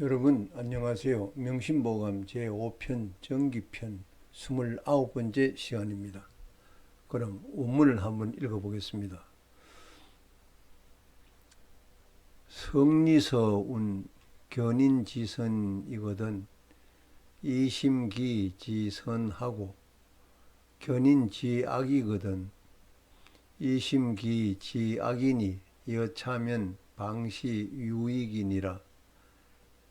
여러분 안녕하세요. 명심보감 제5편 정기편 29번째 시간입니다. 그럼 원문을 한번 읽어보겠습니다. 성리서운 견인지선이거든 이심기지선하고 견인지악이거든 이심기지악이니 여차면 방시 유익이니라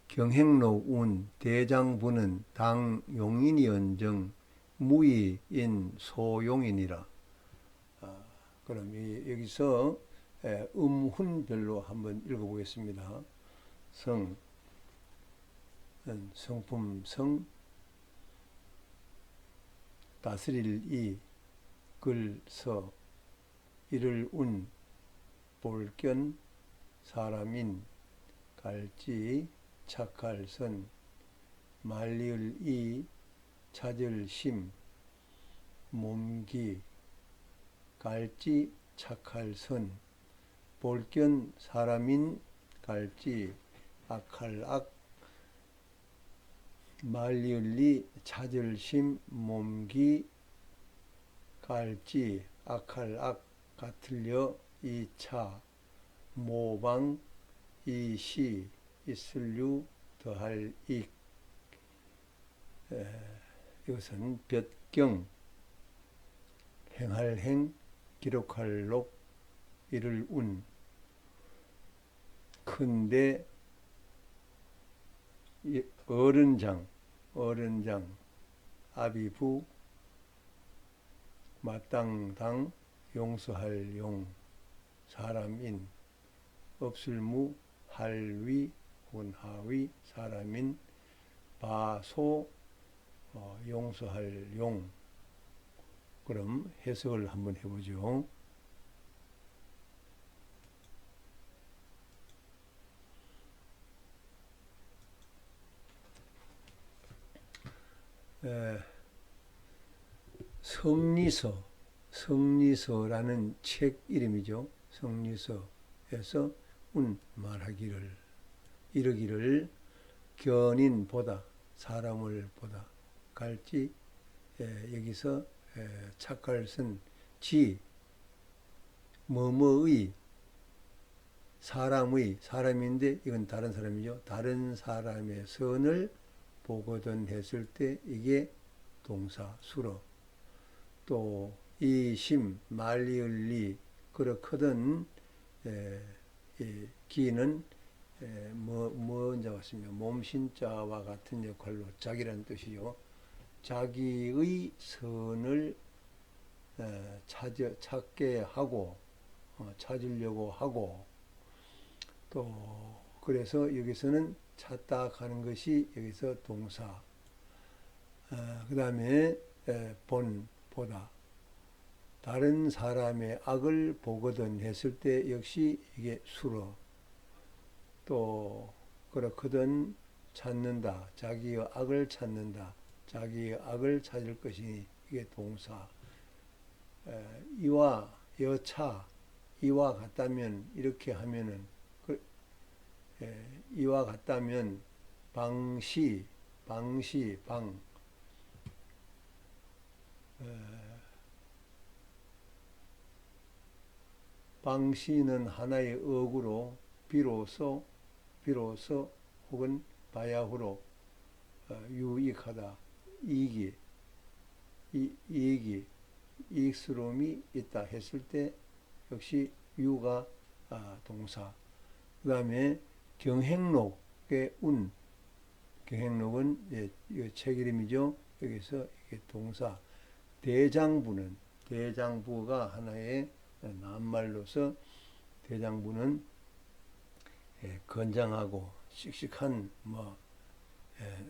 경행록운 대장부는 당 용인이언정 무의인 소용이니라. 아, 그럼 이, 여기서 에, 음훈별로 한번 읽어보겠습니다. 성, 은 성품 성, 다스릴 이, 글, 서, 이를 운, 볼견, 사람인, 갈지, 착할 선, 말리을 이, 찾을 심, 몸기, 갈지, 착할 선, 볼견, 사람인, 갈지, 악할 악, 말리을 이, 찾을 심, 몸기, 갈지, 악할 악, 같을려, 이차, 모방, 이시, 있을류 더할 익. 에, 이것은 볕경 행할 행 기록할 록 이를 운. 큰데 어른장 어른장 아비부 마땅당 용서할 용 사람인 없을무 할위 혼하의 사람인 바소 어, 용서할 용 그럼 해석을 한번 해보죠. 에, 성리서 성리서라는 책 이름이죠. 성리서에서 운 말하기를 이르기를 견인 보다 사람을 보다 갈지 에, 여기서 에, 착할 선지 뭐뭐의 사람의 사람인데 이건 다른 사람이죠. 다른 사람의 선을 보거든 했을 때 이게 동사 수로 또 이심 말리을리 그렇거든 에, 이 기는 에, 뭐, 뭔자 같습니다. 몸신자와 같은 역할로 자기라는 뜻이요. 자기의 선을 에, 찾, 찾게 하고 어, 찾으려고 하고 또 그래서 여기서는 찾다 가는 것이 여기서 동사 어, 그 다음에 본 보다 다른 사람의 악을 보거든 했을 때 역시 이게 수로 또 그렇거든 찾는다. 자기의 악을 찾는다. 자기의 악을 찾을 것이니 이게 동사. 에, 이와 여차 이와 같다면 이렇게 하면은 그, 에, 이와 같다면 방시 방시 방. 에, 방시는 하나의 어구로 비로소 비로소 혹은 바야흐로 어, 유익하다. 이익이 이, 이익이 이익스러움이 있다 했을 때 역시 유가 아, 동사. 그 다음에 경행록의 운. 경행록은 예, 책 이름이죠. 여기서 이게 동사. 대장부는 대장부가 하나의 낱말로서 대장부는 예, 건장하고 씩씩한 뭐 예,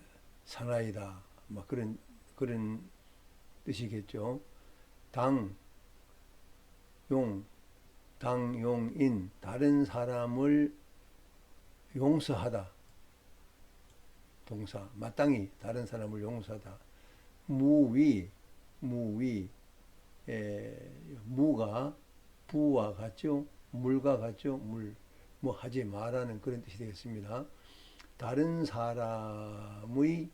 사나이다 뭐 그런 그런 뜻이겠죠. 당, 용, 당, 용 인 다른 사람을 용서하다. 동사 마땅히 다른 사람을 용서하다. 무위, 무위, 에, 무가 부와 같죠. 물과 같죠. 물. 뭐 하지 말라는 그런 뜻이 되겠습니다. 다른 사람의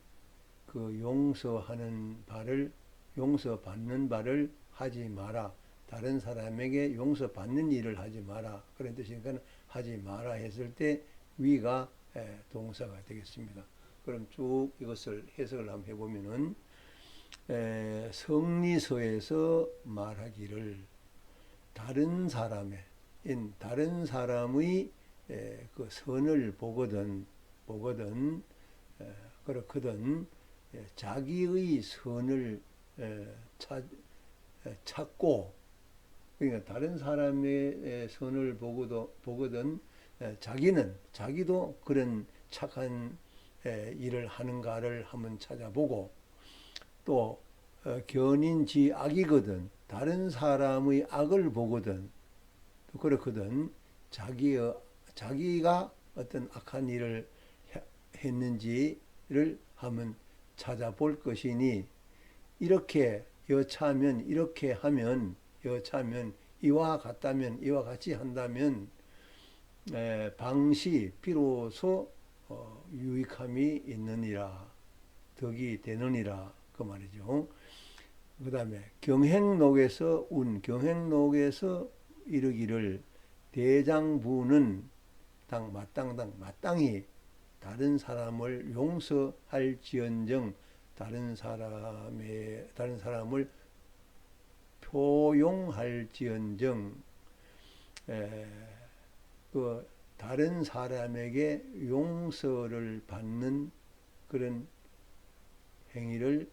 그 용서하는 바를 용서받는 바를 하지 마라. 다른 사람에게 용서받는 일을 하지 마라. 그런 뜻이니까 하지 마라 했을 때 위가 예, 동사가 되겠습니다. 그럼 쭉 이것을 해석을 한번 해보면은 에, 성리서에서 말하기를 다른 사람의 인 다른 사람의 에, 그 선을 보거든 보거든 에, 그렇거든 에, 자기의 선을 찾고 그러니까 다른 사람의 에, 선을 보고도 보거든 에, 자기는 자기도 그런 착한 에, 일을 하는가를 한번 찾아보고 또 어, 견인지 악이거든 다른 사람의 악을 보거든 또 그렇거든. 자기의 자기가 어떤 악한 일을 해- 했는지를 한번 찾아볼 것이니 이렇게 여차하면 이렇게 하면 여차하면 이와 같다면 이와 같이 한다면 에, 방시 비로소 어, 유익함이 있느니라. 덕이 되느니라. 그 말이죠. 그 다음에 경행록에서 운 경행록에서 이르기를 대장부는 당 마땅당 마땅히 다른 사람을 용서할지언정 다른 사람의 다른 사람을 표용할지언정 에, 그 다른 사람에게 용서를 받는 그런 행위를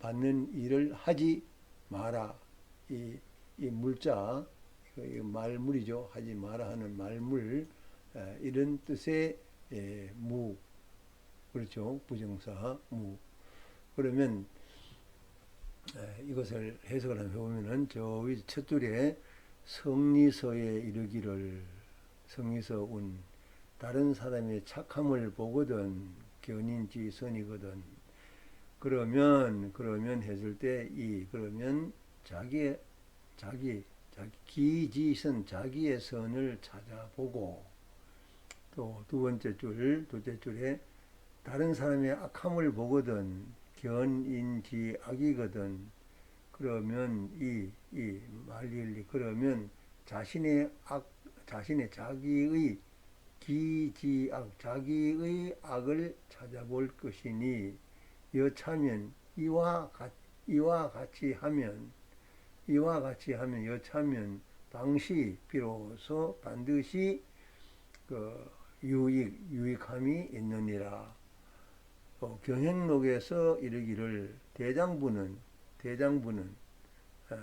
받는 일을 하지 마라. 이, 이 물자, 말물이죠. 하지 마라 하는 말물, 에, 이런 뜻의 에, 무. 그렇죠. 부정사, 무. 그러면 에, 이것을 해석을 한번 해보면은 저 위 첫 줄에 성리서에 이르기를 성리서 운 다른 사람의 착함을 보거든 견인지 선이거든 그러면 그러면 했을 때이 그러면 자기의 자기 자기 기지선 자기의 선을 찾아보고 또 두 번째 줄 둘째 줄에 다른 사람의 악함을 보거든 견인지 악이거든 그러면 이 이 말일리 그러면 자신의 악 자신의 자기의 기지악 자기의 악을 찾아볼 것이니 여차면 이와 같 이와 같이 하면 이와 같이 하면 여차면 방시 비로소 반드시 그 유익 유익함이 있느니라. 또 경행록에서 이르기를 대장부는 대장부는 어,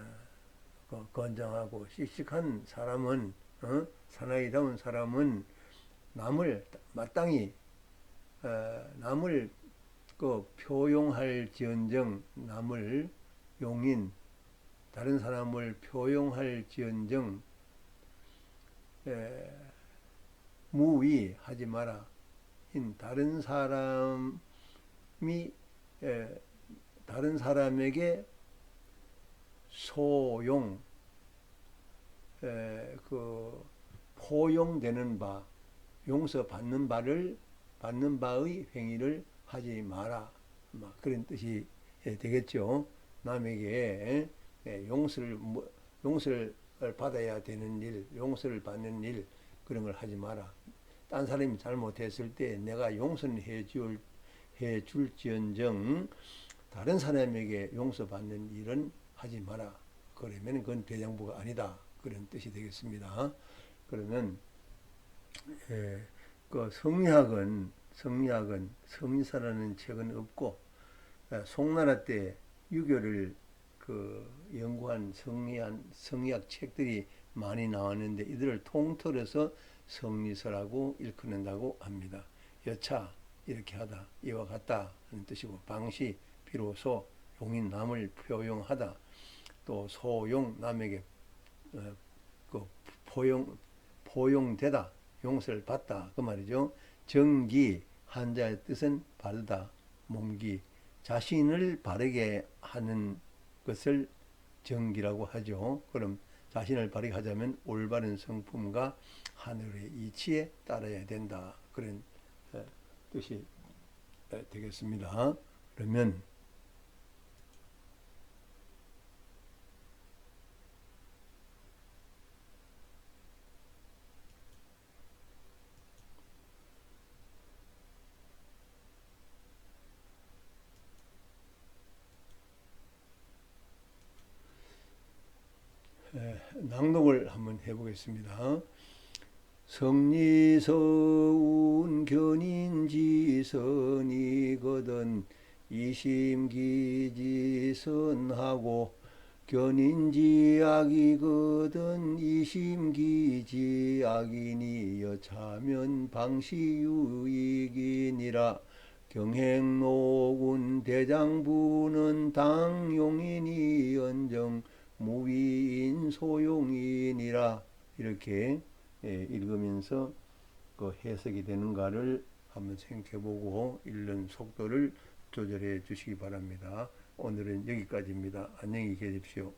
그 건장하고 씩씩한 사람은 어? 사나이다운 사람은 남을 마땅히 어, 남을 그 표용할지언정 남을 용인 다른 사람을 표용할지언정 에, 무위하지 마라. 인 다른 사람이 에, 다른 사람에게 소용 에, 그 포용되는 바 용서받는 바를 받는 바의 행위를 하지 마라. 막 그런 뜻이 예, 되겠죠. 남에게 예, 용서를 뭐- 용서를 받아야 되는 일, 용서를 받는 일 그런 걸 하지 마라. 딴 사람이 잘못했을 때 내가 용서는 해줄 해줄지언정 다른 사람에게 용서받는 일은 하지 마라. 그러면 그건 대장부가 아니다. 그런 뜻이 되겠습니다. 그러면 예, 그 성리학은 성리학은 성리사라는 책은 없고 예, 송나라 때 유교를 그 연구한 성리한 성리학 책들이 많이 나왔는데 이들을 통틀어서 성리서라고 일컫는다고 합니다. 여차 이렇게 하다 이와 같다 하는 뜻이고 방시 비로소 용인 남을 표용하다 또 소용 남에게 어, 그 포용 포용되다 용서를 받다 그 말이죠. 정기 한자의 뜻은 바르다 몸기 자신을 바르게 하는 것을 정기라고 하죠. 그럼 자신을 바르게 하자면 올바른 성품과 하늘의 이치에 따라야 된다. 그런 어, 뜻이 에, 되겠습니다. 그러면 에, 낭독을 한번 해보겠습니다. 성리서운 견인지선이거든 이심기지선하고 견인지악이거든 이심기지악이니 여차면 방시유익이니라 경행노군 대장부는 당용이니 연정 무위인 소용이니라 이렇게 예, 읽으면서 그 해석이 되는가를 한번 생각해보고 읽는 속도를 조절해 주시기 바랍니다. 오늘은 여기까지입니다. 안녕히 계십시오.